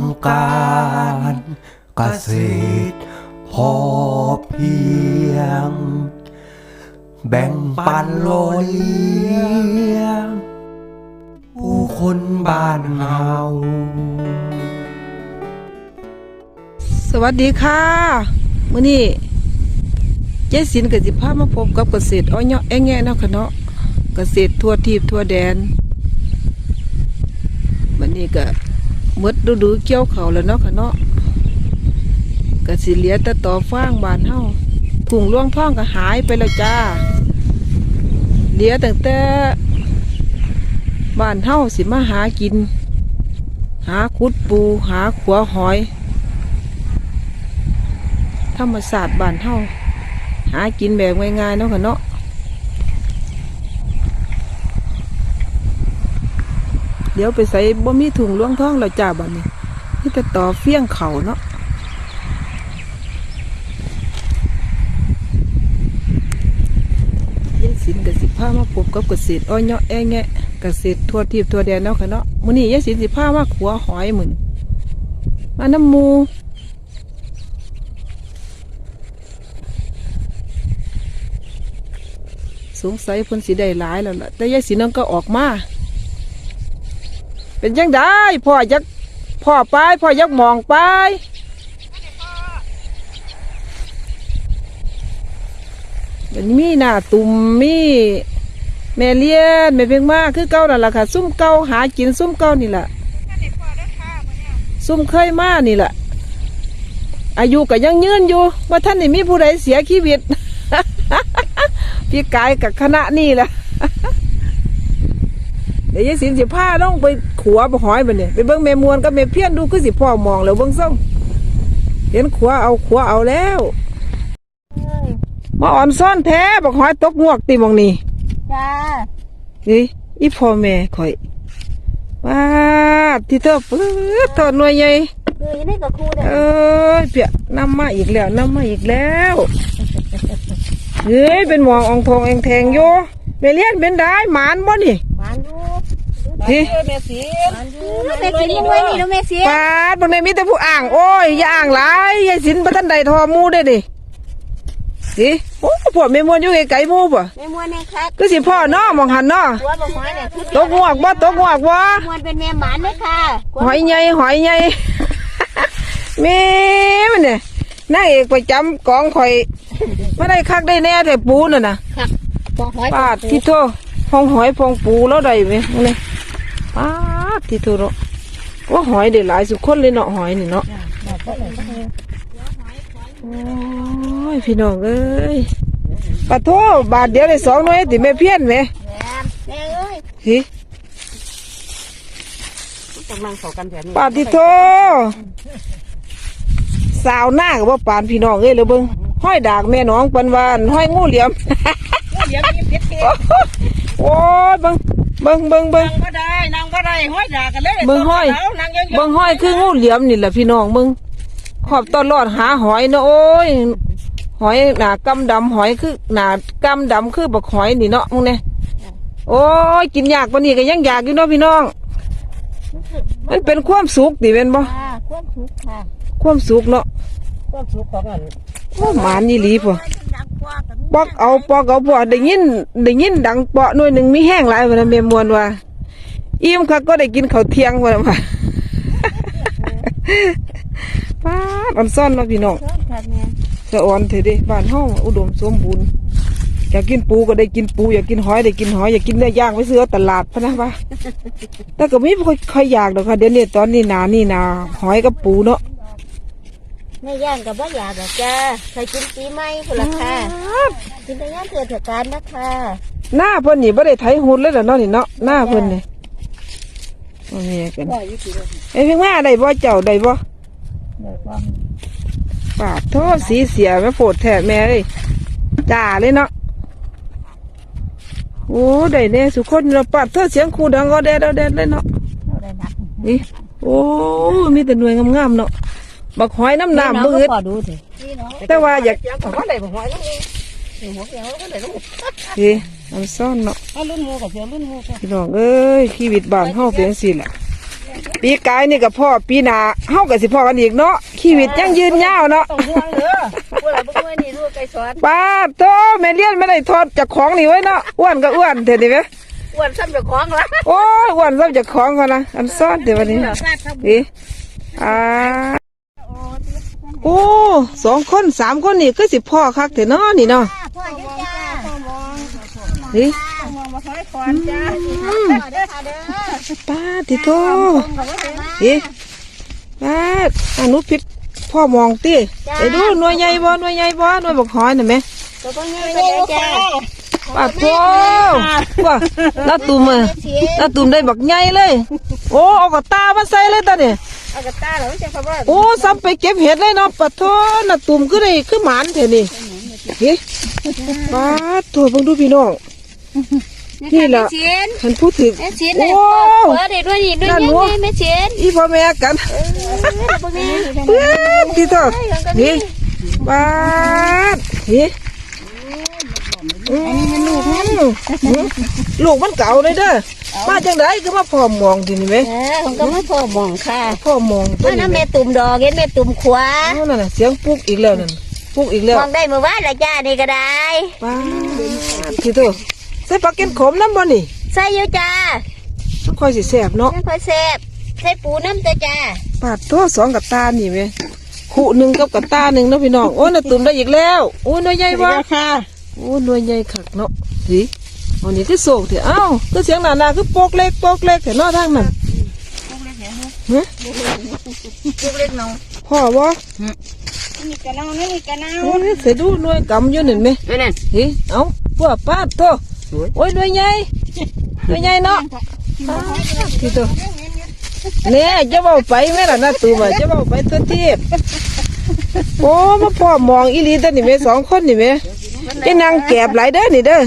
ำการเกษตรพอเพียง แบ่งปันโลเลี้ยงผู้คนบ้านเฮาสวัสดีค่ะมื้อนี้ยายสินกับสิพามาพบกับเกษตรอ้อยเนาะแองแงเนาะค่ะเนาะเกษตรทั่วทีบทั่วแดนวันนี้ก็ มดฤดูเกี่ยวเขาแล้วเนาะค่ะเนาะก็สิเหลือแต่ต่อฟางบานเฮาถุงล่วงท่องก็หายไปแล้วจ้าเหลือตั้งแต่บ้านเฮาสิมาหากิน หาขุดปูหาขัวหอย ธรรมศาสตร์บ้านเฮาหากินแบบง่ายๆเนาะค่ะเนาะเดี๋ยวไปใส่บ่มีถุงล่วงท้องแล้วจ้าบัดนี้นี่แต่ต่อเฟี้ยงเขาเนาะยายสินกับสิพามาพบกับเกษตรอ้อยเนาะแอ้แงะเกษตรทั่วทิพย์ทั่วแดนเนาะค่ะเนาะมื้อนี้ยายสินสิพามาขัวหอยเหมื้นมาน้ำมูสงสัยเพิ่นสิได้หลายแล้วล่ะแต่ยายสีนังก็ออกมา เป็นยังได้พ่อยักพ่อไปพ่อยักมองไปมันมีหน้าตุ่มมีแม่เลี้ยนแม่เพียงมาคือเก่านั่นล่ะค่ะ ซุ่มเก่าหากินซุ่มเก่านี่แหละซุ่มเคยมานี่แหละอายุก็ยังยืนอยู่ ว่าท่านนี่มีผู้ใดเสียชีวิต พี่กายกับคณะนี่แหละเดี๋ยวยายสินสิผ้าต้องไป ขัวไปหอยไปเนี่ยไปเบิ้งแม่มวนกับแม่เพี้ยนดูคือสิพ่อมองแล้วเบิ้งซ่องเห็นขัวเอาขัวเอาแล้วมาอ่อนซ่อนแท้บอกหอยตกงวกตีมองนี่จ้านี่อีพ่อแม่ข่อยว้าดที่เธอปื๊ดทอดหน่วยใหญ่คือยังได้กับครูเด้อเอ้ยเปียน้ำมาอีกแล้วน้ำมาอีกแล้วเฮ้ยเป็นหมองอองทองเองแทงโยแม่เลี้ยนเป็นได้หมานบ่นี่หวานอยู่ ที่หวานอยู่แม่กินยังไงนี่เนาะแม่เสียปาดบนในมีแต่ผู้อ่างโอ้ยอย่าอ่างหลายยายสินบัทันใดทอหมูได้ดิสิโอ้พ่อแม่มวนอยู่ไกลๆหมูบ่แม่มวนเนี่ยครับก็สิพ่อเนาะมองหันเนาะตัวบอกหอยเนี่ยคือตกงวกบ่ตกงวกบ่มวนเป็นแม่หมานเลยค่ะหอยใหญ่หอยใหญ่แม่มันเนี่ยนางเอกประจำกองข่อยไม่ได้คักได้แน่แต่ปูน่ะนะบอกหอยปาดที่โตพองหอยพองปูแล้วได้ไหมมึงเนี่ย ปาดที่โตเนาะว่าหอยได้หลายสุดคนเลยเนาะหอยนี่เนาะโอ้ยพี่น้องเอ้ยปะโทบาทเดียวได้สองหน่วยติแม่เพี้ยนไหมแม่แม่เอ้ยฮิกำลังเข้ากันแบบนี้ปาดที่โตสาวหน้ากับว่าปานพี่น้องเอ้ยเลยเบิ้งห้อยดากแม่น้องปันวานห้อยงูเหลี่ยมเดี๋ยวมีเพชรโอ้ยเบิ้ง เบิ้งเบิ้งเบิ้งก็ได้นางก็ได้ห้อยด่ากันเลยเบิ่งห้อยนางยังเบิ้งห้อยคืองูเหลี่ยมนี่แหละพี่น้องเบิ้งขอบตอนรอดหาหอยเนาะโอ้ยหอยหนากำดำหอยคือหนากำดำคือบักหอยนี่เนาะมึงเนี่ยโอ้ยกินยากปานนี้ก็ยังอยากอยู่เนาะพี่น้อง มันเป็นความสุขดิเป็นบ่ค่ะควบคุกค่ะ ความสุขเนาะควบคุกของอัน โอ้หมานนี่หลีป่ะดังกว่ากันปอกเอาปอกเอาปอกได้ยินได้ยินดังเปาะหน่วยหนึ่งมีแห้งหลายวันนะเมียมวนว่าอิ่มค่ะก็ได้กินข้าวเที่ยงวันว่าป้าดอ่อนซ่อนเนาะพี่น้องเพิ่มค่ะแม่สะอ่อนเถิดเด้บ้านเฮาอุดมสมบูรณ์อยากกินปูก็ได้กินปูอยากกินหอยได้กินหอยอยากกินเนื้อย่างไปซื้อเอาตลาดพะนะว่าแต่ก็ไม่ค่อยค่อยอยากดอกค่ะเดี๋ยวนี้ตอนนี้หนานี่หนาหอยกับปูเนาะ แม่ย่างกับว่าอยากหรอกจ้าใครกินปีใหม่คนละค่ะกินแต่ย่างเกิดเถดการนะคะหน้าเพิ่นนี่บ่ได้ไถหุ่นเลยล่ะเนาะนี่เนาะหน้าเพิ่นนี่โอ้ยกันว่าอยู่ที่เดิมไอ้เพิ่งมาได้บ่เจ้าได้บ่เดี๋ยวว่าปาดโทษสีเสียแม่โปรดแท้แม่เลยจ่าเลยเนาะโอ้ได้แน่สุคนเราะปาดโทษเสียงครูดังก็แดดเอาแดดเลยเนาะเอาได้นักนี่โอ้มีแต่หน่วยงามๆเนาะ บักหอยน้ำหนามมืดขอดูสิแต่ว่าอยากผมว่าได้ผมว่าต้องมีหัวเขียวก็ได้ต้องสิเอาซ่อนเนาะเอารุ่นมูกับเสียรุ่นมูกับพี่น้องเอ้ยชีวิตบ้านเฮาเป็นจังซี่แหละปีกายนี่กับพ่อปีหน้าเฮาก็สิพ่อกันอีกเนาะชีวิตยังยืนยาวเนาะต้องห่วงเด้อพวกเราบ่ด้วยนี่ลูกไก่สอนป้าดโตแม่เลี้ยนไม่ได้ทอดจากของนี่ไว้เนาะอ้วนก็อ้วนเถิดนี่ไหมอ้วนซ้ำเจ้าของละโอ้ยอ้วนซ้ำจากของก่อนนะอันซ้อนเดี๋ยววันนี้นี่อ่า โอ้สองคนสามคนนี่คือสิพ่อคักเถอะเนาะนี่เนาะพ่ออยู่จ้าพ่อมองนี่มองมาคอยคอนจ้าเด้อค่ะเด้อป้าดติโตขอบคุณค่ะป้าอนุพิษพ่อมองติไปดูหน่วยใหญ่บ่หน่วยใหญ่บ่หน่วยบักหอยน่ะแม่ตัวก็ง่ายก็ได้จ้าป้าโตว่าน้าตุ่มอะน้าตุ่มได้บักใหญ่เลย โอ้เอากระตามาใส่เลยตาเนี่ย เอากระตาเหรอไม่ใช่ครับว่าโอ้ซ้ำไปเก็บเห็ดเลยเนาะปะโทน่ะตุ่มก็ได้คือหมานเถอะนี่เฮ้ป้าดตัวเบิ่งดูพี่น้องนี่ล่ะเชียนฉันพูดถึงแม่เชียนโอ้เปิดได้ด้วยนี่ด้วยนี่แม่เชียนอีพ่อแม่กันบ่แม่เพื่อนพี่ตัวนี่ป้าดเฮ้อันนี้มันลูกมันลูกมันเก่าเลยเด้อ มาจังไดคือมาพ่อมองทีนี่ไหมเออผมก็ไม่พอมองค่ะพ่อมองตัวว่านี้น้ำไหมแม่ตุ่มดอกเห็นแม่ตุ่มขวาเอานั่นน่ะเสียงปุ๊กอีกแล้วนั่นปุ๊กอีกแล้วมองได้เมื่อวานละจ้านี่ก็ได้ป้าดพี่ตัวใส่ปลาเก็นขมน้ำบ่นี่ใส่อยู่จ้าค่อยสิแสบเนาะไม่ค่อยแซ่บใส่ปูน้ำตัวจ้าปาดตัวสองกับตานี่ไหมคู่หนึ่งกับกับตาหนึ่งเนาะพี่น้องโอ้ยน่ะตุ่มได้อีกแล้วโอ้ยหน่วยใหญ่วะค่ะโอ้ยหน่วยใหญ่ขักเนาะสิ อันนี้คือโศกเถอะเอ้าคือเสียงหนาๆคือโปกเล็กโปกเล็กเถอะเนาะทางนั้นฮะลูกเล็กน้องพ่อวะนี่กระน้องนี่กระน้องโอ้ยเสียดูหน่วยกำอยู่นี่ไหมไปนั่นสิเอ้าพวกป้าดตัวโอ้ยหน่วยใหญ่หน่วยใหญ่เนาะปาดที่ตัวเนี่ยจะเบาไปไหมล่ะนะตูมาจะเบาไปตัวเทียบโอ้มาพ่อมองอีหลีตัวนี่ไหมสองคนนี่ไหมไอ้นางแกบหลายเด้อนี่เด้อ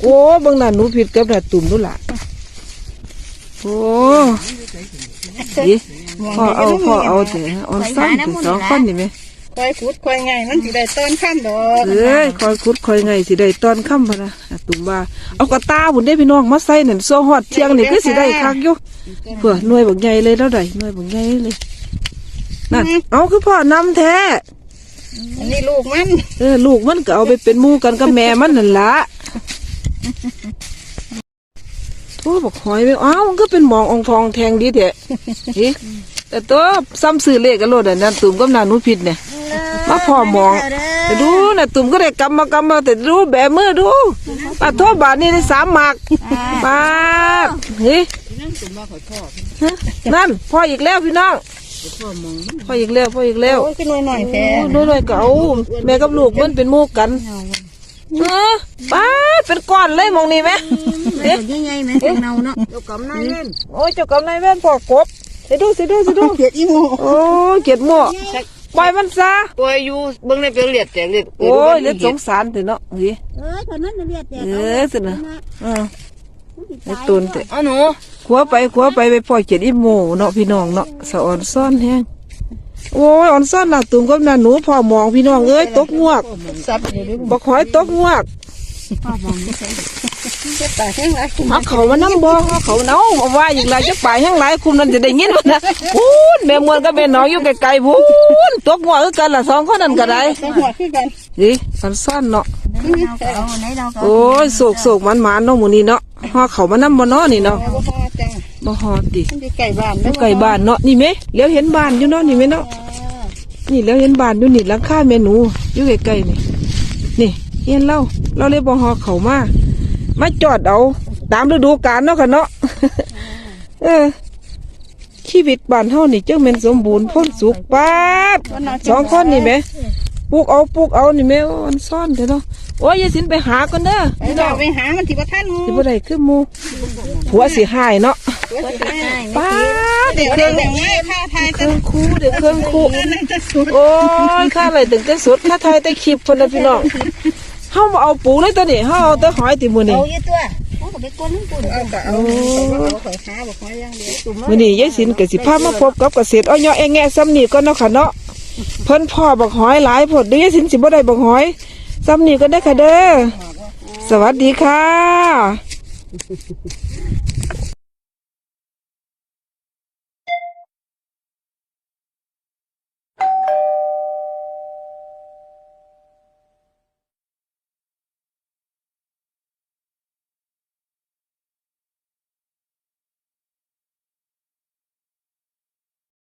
โอ้เบางน่ะหนูผิดกับน่ะตุ่มนู่นล่ะโอ้ดิพ่อเอาพ่อเอาเถอะออนซ้ำถึงสองคนนี่ไหมคอยขุดคอยไงมันสิได้ต้นข้ามดอกเอ้ยคอยคุดคอยไงสิได้ตอนค่ำพะนะอะตุ่มว่าเอากระตาบุญได้พี่น้องมาใส่นั่นโซฮอดเที่ยงนี่คือสิได้คักอยู่เพื่อหน่วยบักใหญ่เลยแล้วได้หน่วยบักใหญ่เลยนั่นเอาคือพ่อนำแท้ อันนี้ลูกมัน เออลูกมันก็เอาไปเป็นหมู่กันกับแม่มันนั่นละโอ้บอกหอยไปอ้าวมันก็เป็นหมององทองแทงดีเถอะเฮ้แต่ตัวซ้ำซื้อเลขกันโลดอะนั่นตุ่มกับนานุพิษเนี่ยมาพ่อมองแต่ดูนะตุ่มก็ได้กำมากำมาแต่ดูแบมือดูปาโทษบาทนี่ได้สามหมากปาดเฮ้ยฮะนั่นพ่ออีกแล้วพี่น้อง พ่ออีกแล้วพ่ออีกแล้วโอ้ยขึ้นหน่อยหน่อยแท้โอ้ยหน่อยๆเก่าแม่กับลูกมันเป็นหมู่กันเออป้าดเป็นก้อนเลยมองนี่ไหมเอ๊ะยังไงแม่เนาเนาะเจ้ากำนายเล่นโอ้ยเจ้ากำนายแม่นพ่อกบสิดูสิดูสิดูเกลียดอีโมโอ้ยเกลียดหม้อปล่อยมันซะปล่อยอยู่เบิ่งในเป็นเลียดแตกเลียดโอ้ยเลือดสงสารเถอะเนาะเฮ้ยเออคนนั้นเรียกแต่เออสินะเออไอ้ตุนเตะอ๋อหนู ขัวไปขัวไปไปปล่อยเจ็ดอีโมเนาะพี่น้องเนาะสะอ่อนซ่อนแฮงโอ้ยอ่อนซ่อนหนักตุ่มกับหน้าหนูพอมองพี่น้องเอ้ยตกงวกซับอยู่ดิบอกหอยตกงวกจะตายแห้งไรเอาเขามาน้ำบ่เอาเขาเนาเอาว่าอย่างไรจะไปแห้งไรคุมนั่นจะได้ยินมันนะพูนแม่มวนกับแม่น้องอยู่ไกลๆพูนตกงวกคือกันละสองคนนั่นก็ได้ต้องหัวขึ้นกันนี่สันซ่อนเนาะเอาไหนเราก็โอ้ยโศกโศกมันมันๆเนาะหมูนี้เนาะ ห่อเขามาน้ำบ่เนาะนี่เนาะบ่พอจังบ่ฮอดดิมันอยู่ไก่บ้านอยู่ไกลบ้านเนาะนี่ไหมเลี้ยวเห็นบ้านอยู่เนาะนี่ไหมเนาะนี่เลี้ยวเห็นบ้านอยู่นี่หลังคาเมนูอยู่ใกล้ๆนี่ นี่เฮียนเราเราเลยบ่ฮอเขามามาจอดเอาตามฤดูกาลเนาะค่ะเนาะเออชีวิตบ้านเฮานี่จังแม่นสมบูรณ์พ้นสุขป๊าบสองคนนี่แหมปลูกเอาปลูกเอานี่แหม่โอ้อันซ่อนเถอะเนาะโอ้ยอยาสินไปหากันเด้อไปดอกไปหามันที่บ่ทันสิบ่ได้คือหมู่ผัวสิหายเนาะตัวสิให้ป๊าบเดี๋ยวเคเดี๋รื่ยอวงเดี๋ยวง่ายค่าทายเคจะรื่องคู่เดี๋ยวเครื่องคู่นั่นจะสุดโอ้ยข้าอะไรถึงจะสุดข้าไทยแต่คลิปคนละพี่น้องเฮาบ่เอาปูเลยตัวนี้เฮาเอาแต่หอยติมื้อนี้เอาอยู่ตัวเขาก็ไปกวนน้ำปุ่นเอาก็เอาเอาข่อยหาบ่ข่อยอย่างเดียวตุ่มมื้อนี้ยายสินก็สิพามาพบกับเกษตรอ้อยแองแงซ้ำนี่ก่อนเนาะค่ะเนาะเพิ่นพ่อบักหอยหลายพดเดี๋ยวยายสินสิบ่ได้บักหอย ซ้ำนี่ก็ได้ค่ะเด้อ สวัสดีค่ะ